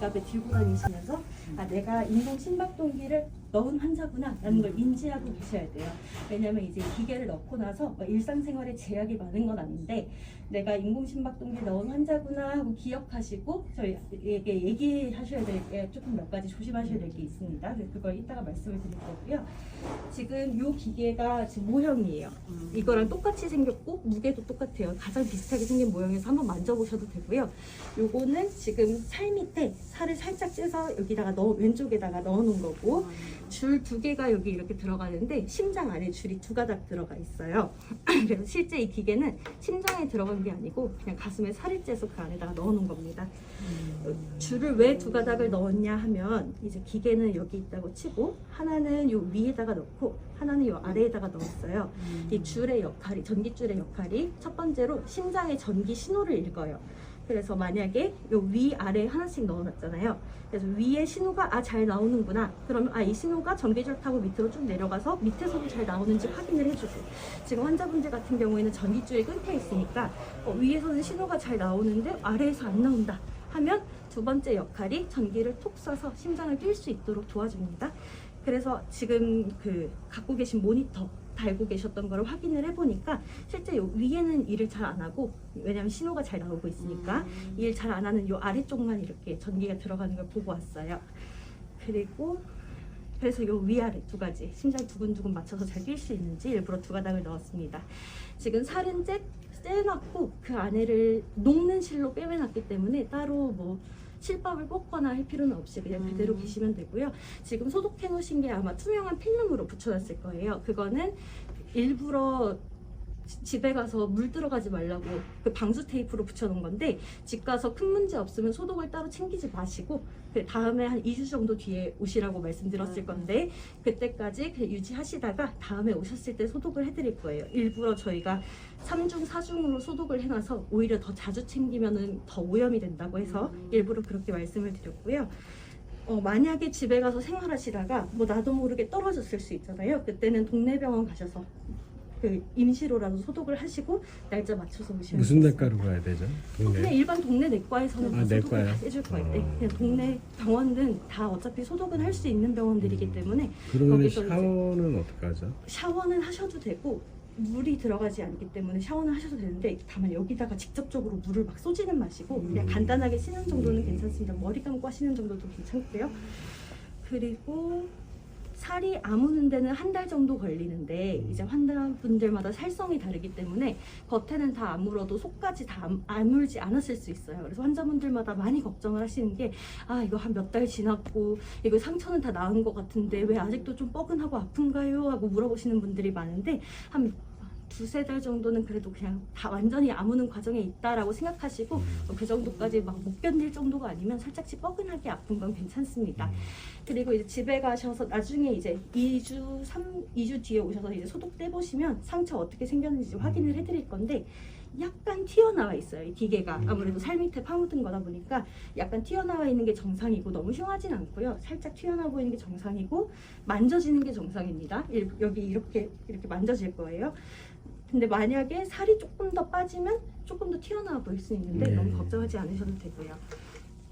지갑에 들고 다니시면서 아 내가 인공 심박동기를 넣은 환자구나 라는 걸 인지하고 계셔야 돼요. 왜냐하면 이제 기계를 넣고 나서 뭐 일상생활에 제약이 많은 건 아닌데 내가 인공 심박동기 넣은 환자구나 하고 기억하시고 저희에게 얘기하셔야 될 게 조금 몇 가지 조심하셔야 될 게 있습니다. 그걸 이따가 말씀을 드릴 거고요. 지금 이 기계가 지금 모형이에요. 이거랑 똑같이 생겼고 무게도 똑같아요. 가장 비슷하게 생긴 모형에서 한번 만져보셔도 되고요. 요거는 지금 살 밑에 살을 살짝 째서 여기다가 넣어 왼쪽에다가 넣어놓은 거고 줄 두 개가 여기 이렇게 들어가는데 심장 안에 줄이 두 가닥 들어가 있어요. 그래서 실제 이 기계는 심장에 들어간 게 아니고 그냥 가슴에 살을 째서 그 안에다가 넣어놓은 겁니다. 줄을 왜 두 가닥을 넣었냐 하면 이제 기계는 여기 있다고 치고 하나는 요 위에다가 넣고 하나는 요 아래에다가 넣었어요. 이 줄의 역할이 전기줄의 역할이 첫 번째로 심장의 전기 신호를 읽어요. 그래서 만약에 요 위 아래 하나씩 넣어놨잖아요. 그래서 위에 신호가 아 잘 나오는구나. 그러면 아 이 신호가 전기줄 타고 밑으로 쭉 내려가서 밑에서도 잘 나오는지 확인을 해주고 지금 환자분들 같은 경우에는 전기줄이 끊겨 있으니까 어, 위에서는 신호가 잘 나오는데 아래에서 안 나온다 하면 두 번째 역할이 전기를 톡 쏴서 심장을 뛸 수 있도록 도와줍니다. 그래서 지금 그 갖고 계신 모니터 달고 계셨던 걸 확인을 해보니까 실제 요 위에는 일을 잘 안 하고 왜냐면 신호가 잘 나오고 있으니까 일잘 안 하는 요 아래쪽만 이렇게 전기가 들어가는 걸 보고 왔어요. 그리고 그래서 요 위아래 두 가지 심장 두근두근 맞춰서 잘 뛸 수 있는지 일부러 두 가닥을 넣었습니다. 지금 살은 째, 째놨고 그 안에를 녹는 실로 빼매놨기 때문에 따로 뭐 실밥을 뽑거나 할 필요는 없이 그냥 그대로 음. 계시면 되고요. 지금 소독해 놓으신 게 아마 투명한 필름으로 붙여놨을 거예요. 그거는 일부러 지- 집에 가서 물 들어가지 말라고 그 방수 테이프로 붙여놓은 건데 집 가서 큰 문제 없으면 소독을 따로 챙기지 마시고 그 다음에 한 2주 정도 뒤에 오시라고 말씀드렸을 음. 건데 그때까지 그냥 유지하시다가 다음에 오셨을 때 소독을 해드릴 거예요. 일부러 저희가 3중, 4중으로 소독을 해놔서 오히려 더 자주 챙기면은 더 오염이 된다고 해서 음. 일부러 그렇게 말씀을 드렸고요. 어, 만약에 집에 가서 생활하시다가 뭐 나도 모르게 떨어졌을 수 있잖아요. 그때는 동네 병원 가셔서 그 임시로라도 소독을 하시고 날짜 맞춰서 오시면 무슨. 내과로 가야 되죠? 그냥 동네. 일반 동네 내과에서는 아, 다 소독을 내과요? 다 해줄 거예요. 네, 어. 그냥 동네 병원은 다 어차피 소독은 할 수 있는 병원들이기 음. 때문에 그러면 거기서 이제- 샤워는 어떻게 하죠? 샤워는 하셔도 되고 물이 들어가지 않기 때문에 샤워는 하셔도 되는데 다만 여기다가 직접적으로 물을 막 쏘지는 마시고 그냥 음. 간단하게 씻는 정도는 음. 괜찮습니다. 머리 감고 하시는 정도도 괜찮고요. 그리고 살이 아무는 데는 한 달 정도 걸리는데 음. 이제 환자분들마다 살성이 다르기 때문에 겉에는 다 아물어도 속까지 다 암- 아물지 않았을 수 있어요. 그래서 환자분들마다 많이 걱정을 하시는 게 아 이거 한 몇 달 지났고 이거 상처는 다 나은 것 같은데 왜 아직도 좀 뻐근하고 아픈가요? 하고 물어보시는 분들이 많은데 한 두세 달 정도는 그래도 그냥 다 완전히 아무는 과정에 있다라고 생각하시고 음. 뭐그 정도까지 막 못 견딜 정도가 아니면 살짝씩 뻐근하게 아픈 건 괜찮습니다. 음. 그리고 이제 집에 가셔서 나중에 이제 2주, 3, 2주 뒤에 오셔서 이제 소독 떼보시면 상처 어떻게 생겼는지 확인을 해드릴 건데 약간 튀어나와 있어요. 이 기계가 음. 아무래도 살 밑에 파묻은 거다 보니까 약간 튀어나와 있는 게 정상이고 너무 흉하진 않고요. 살짝 튀어나와 보이는 게 정상이고 만져지는 게 정상입니다. 일- 여기 이렇게 이렇게 만져질 거예요. 근데 만약에 살이 조금 더 빠지면 조금 더 튀어나와 보일 수 있는데 네. 너무 걱정하지 않으셔도 되고요.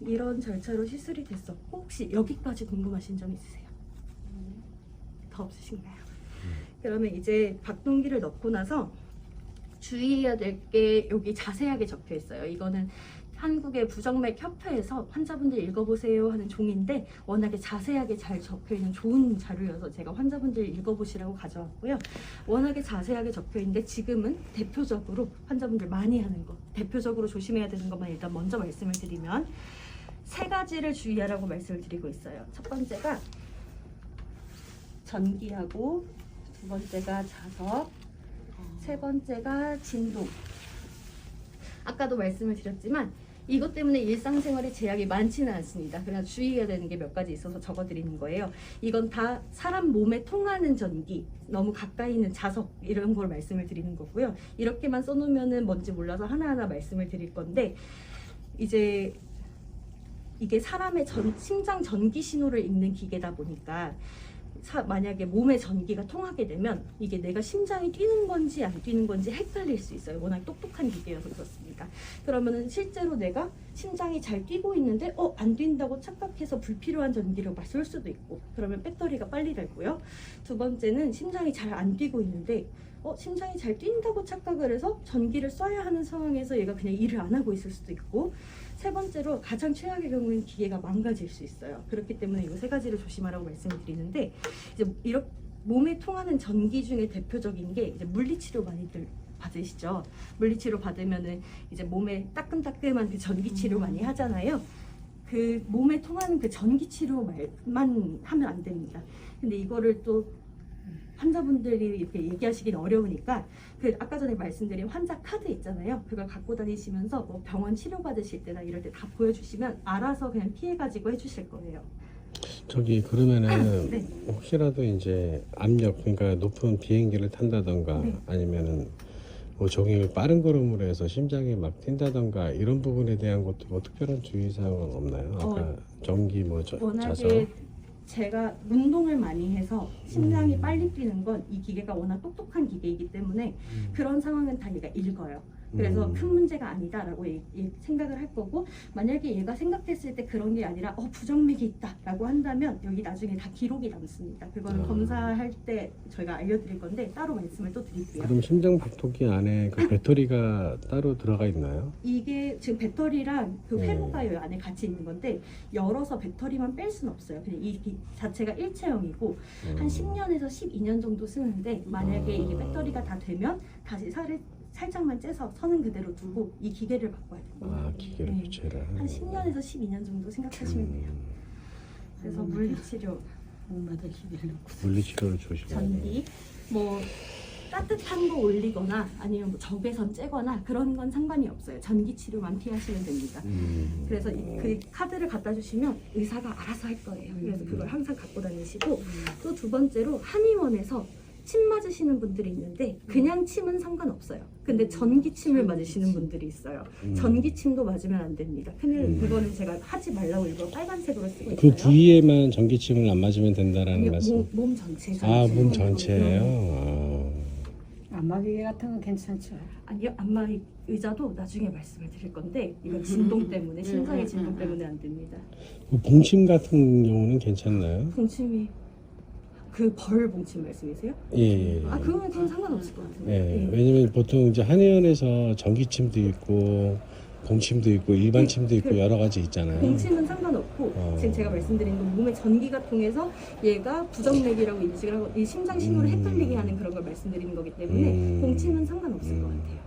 이런 절차로 시술이 됐었고 혹시 여기까지 궁금하신 점 있으세요? 더 없으신가요? 그러면 이제 박동기를 넣고 나서 주의해야 될 게 여기 자세하게 적혀 있어요. 이거는 한국의 부정맥 협회에서 환자분들 읽어보세요 하는 종인데 워낙에 자세하게 잘 적혀 있는 좋은 자료여서 제가 환자분들 읽어보시라고 가져왔고요. 워낙에 자세하게 적혀 있는데 지금은 대표적으로 환자분들 많이 하는 거, 대표적으로 조심해야 되는 것만 일단 먼저 말씀을 드리면 세 가지를 주의하라고 말씀을 드리고 있어요. 첫 번째가 전기하고 두 번째가 자석, 세 번째가 진동. 아까도 말씀을 드렸지만 이것 때문에 일상생활에 제약이 많지는 않습니다. 그러나 주의해야 되는 게 몇 가지 있어서 적어드리는 거예요. 이건 다 사람 몸에 통하는 전기, 너무 가까이 있는 자석 이런 걸 말씀을 드리는 거고요. 이렇게만 써놓으면은 뭔지 몰라서 하나하나 말씀을 드릴 건데 이제 이게 사람의 전, 심장 전기 신호를 읽는 기계다 보니까 사- 만약에 몸의 전기가 통하게 되면 이게 내가 심장이 뛰는 건지 안 뛰는 건지 헷갈릴 수 있어요. 워낙 똑똑한 기계여서 그렇습니다. 그러면은 실제로 내가 심장이 잘 뛰고 있는데 어 안 뛴다고 착각해서 불필요한 전기를 막 쏠 수도 있고 그러면 배터리가 빨리 닳고요. 두 번째는 심장이 잘 안 뛰고 있는데 어 심장이 잘 뛴다고 착각을 해서 전기를 써야 하는 상황에서 얘가 그냥 일을 안 하고 있을 수도 있고 세 번째로 가장 최악의 경우는 기계가 망가질 수 있어요. 그렇기 때문에 이 세 가지를 조심하라고 말씀을 드리는데 이제 이렇게 몸에 통하는 전기 중에 대표적인 게 이제 물리치료 많이들 받으시죠. 물리치료 받으면은 이제 몸에 따끔따끔한 그 전기치료 많이 하잖아요. 그 몸에 통하는 그 전기치료만 하면 안 됩니다. 근데 이거를 또 환자분들이 이렇게 얘기하시긴 어려우니까 그 아까 전에 말씀드린 환자 카드 있잖아요. 그걸 갖고 다니시면서 뭐 병원 치료 받으실 때나 이럴 때 다 보여주시면 알아서 그냥 피해 가지고 해주실 거예요. 저기 그러면은 네. 혹시라도 이제 압력 그러니까 높은 비행기를 탄다던가 네. 아니면은 뭐 종일 빠른 걸음으로 해서 심장이 막 뛴다던가 이런 부분에 대한 것도 뭐 특별한 주의사항은 없나요? 아까 어, 전기 뭐 저, 자서 워낙에 제가 운동을 많이 해서 심장이 음. 빨리 뛰는 건 이 기계가 워낙 똑똑한 기계이기 때문에 음. 그런 상황은 다 얘가 읽어요. 그래서 음. 큰 문제가 아니다라고 이- 이 생각을 할 거고 만약에 얘가 생각했을 때 그런 게 아니라 어 부정맥이 있다라고 한다면 여기 나중에 다 기록이 남습니다. 그거는 아. 검사할 때 저희가 알려드릴 건데 따로 말씀을 또 드릴게요. 그럼 심장 박동기 안에 그 배터리가 따로 들어가 있나요? 이게 지금 배터리랑 그 네. 회로가 이 안에 같이 있는 건데 열어서 배터리만 뺄 수는 없어요. 그냥 이 기- 자체가 일체형이고 한 음. 10년에서 12년 정도 쓰는데 만약에 아. 이게 배터리가 다 되면 다시 살을 살짝만 째서 선은 그대로 두고 이 기계를 바꿔야 됩니다. 아 기계를 네. 교체를 한 10년에서 12년 정도 생각하시면 돼요. 음. 그래서 물리치료, 엄마들 기대를 놓고 물리치료를 조심해야 돼요. 전기, 뭐 따뜻한 거 올리거나 아니면 뭐 적외선 쬐거나 그런 건 상관이 없어요. 전기 치료만 피하시면 됩니다. 음. 그래서 이, 그 카드를 갖다 주시면 의사가 알아서 할 거예요. 그래서 그걸 항상 갖고 다니시고 또 두 번째로 한의원에서 침 맞으시는 분들이 있는데 그냥 침은 상관없어요. 근데 전기 침을 맞으시는 분들이 있어요. 음. 전기 침도 맞으면 안 됩니다. 큰일 음. 그거는 제가 하지 말라고 일부러 빨간색으로 쓰고 있어요. 그 부위에만 전기침을 안 맞으면 된다라는 아니요, 말씀. 몸, 몸 전체. 아, 몸 음. 전체예요. 안마기계 같은 건 괜찮죠. 아니요, 안마 의자도 나중에 말씀을 드릴 건데 이건 음. 진동 때문에 음, 심장의 음, 진동 음, 때문에 안 됩니다. 아. 그 봉침 같은 경우는 괜찮나요? 봉침이 그벌 봉침 말씀이세요? 예, 예. 예. 아 그거는 그건 상관없을 것 같은데. 예, 예. 왜냐면 보통 이제 한의원에서 전기침도 있고 봉침도 있고 일반 침도 있고 그 여러 가지 있잖아요. 봉침은 상관없고 어. 지금 제가 말씀드린 건 몸에 전기가 통해서 얘가 부정맥이라고 인식을 하고 이 심장 신호를 음. 헷갈리게 하는 그런 걸 말씀드리는 거기 때문에 음. 봉침은 상관없을 것 음. 같아요.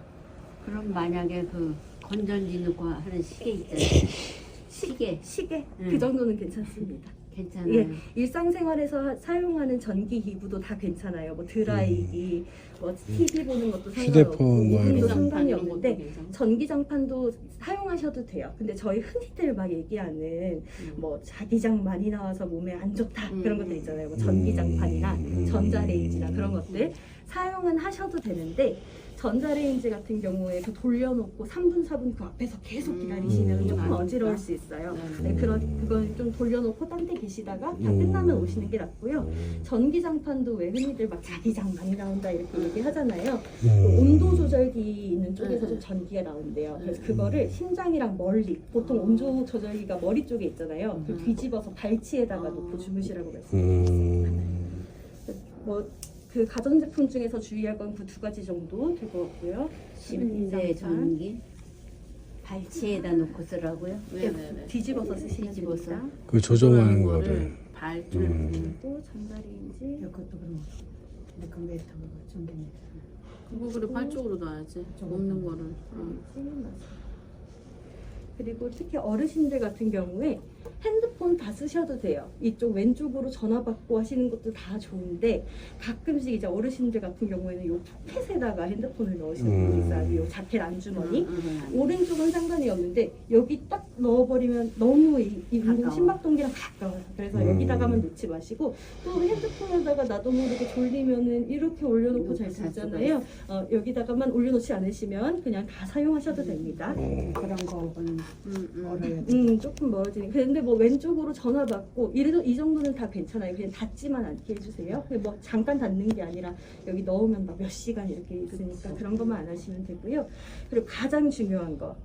그럼 만약에 그 건전지 넣고 하는 시계 있잖아요. 시계 시계 음. 그 정도는 괜찮습니다. 괜찮아요. 예, 일상생활에서 하- 사용하는 전기 기구도 다 괜찮아요. 뭐 드라이기, 뭐 TV 보는 것도 상관없고 음. 휴대폰 뭐 오븐도 이런 상관이 이런 것도 없는데. 전기장판도 사용하셔도 돼요. 근데 저희 흔히들 막 얘기하는 음. 뭐 자기장 많이 나와서 몸에 안 좋다 음. 그런 것들 있잖아요. 뭐 전기장판이나 음. 전자레인지나 그런 것들 사용은 하셔도 되는데 전자레인지 같은 경우에 그 돌려놓고 3분 4분 그 앞에서 계속 기다리시면 음. 조금 아, 어지러울? 수 있어요. 네. 네, 그런 그건 좀 돌려놓고 딴 데 계시다가 다 음. 끝나면 오시는 게 낫고요. 음. 전기장판도 왜 흔히들 막 자기장 많이 나온다 이렇게 얘기하잖아요. 그 음. 온도 조절기 있는 쪽에서 음. 좀 전기가 나온대요. 그래서 음. 그거를 심장이랑 멀리 보통 음. 온도 조절기가 머리 쪽에 있잖아요. 그 음. 뒤집어서 발치에다가 음. 놓고 주무시라고 말씀드렸습니다. 음. 뭐 그 가전제품 중에서 주의할 건 그 두 가지 정도 될 것 같고요. 침대 전기 발치에다 놓고 쓰라고요. 네, 뒤집어서 쓰시면 뒤집어서. 됩니다. 그 조정하는 거를 발주. 음. 그리고 전자레인지 이것도 그럼 레컴베이터 전기 그거 그래 팔쪽으로 놔야지 먹는 거를 응. 그리고 특히 어르신들 같은 경우에 핸드폰 다 쓰셔도 돼요. 이쪽 왼쪽으로 전화 받고 하시는 것도 다 좋은데 가끔씩 이제 어르신들 같은 경우에는 요 포켓에다가 핸드폰을 넣으시는 분이 음. 있어요. 요 자켓 안주머니. 응, 응, 응. 오른쪽은 상관이 없는데 여기 딱 넣어버리면 너무 이, 이 운동. 심박동기랑 가까워요. 그래서 음. 여기다가만 놓지 마시고 또 핸드폰에다가 나도 모르게 졸리면은 이렇게 올려놓고 잘 쓰잖아요. 어, 여기다가만 올려놓지 않으시면 그냥 다 사용하셔도 됩니다. 음. 그런 거는 돼. 음 조금 멀어지는 근데 근데 뭐 왼쪽으로 전화 받고 이래도 이 정도는 다 괜찮아요. 그냥 닫지만 않게 해주세요. 뭐 잠깐 닫는 게 아니라 여기 넣으면 막 몇 시간 이렇게 있으니까 그런 것만 안 하시면 되고요. 그리고 가장 중요한 거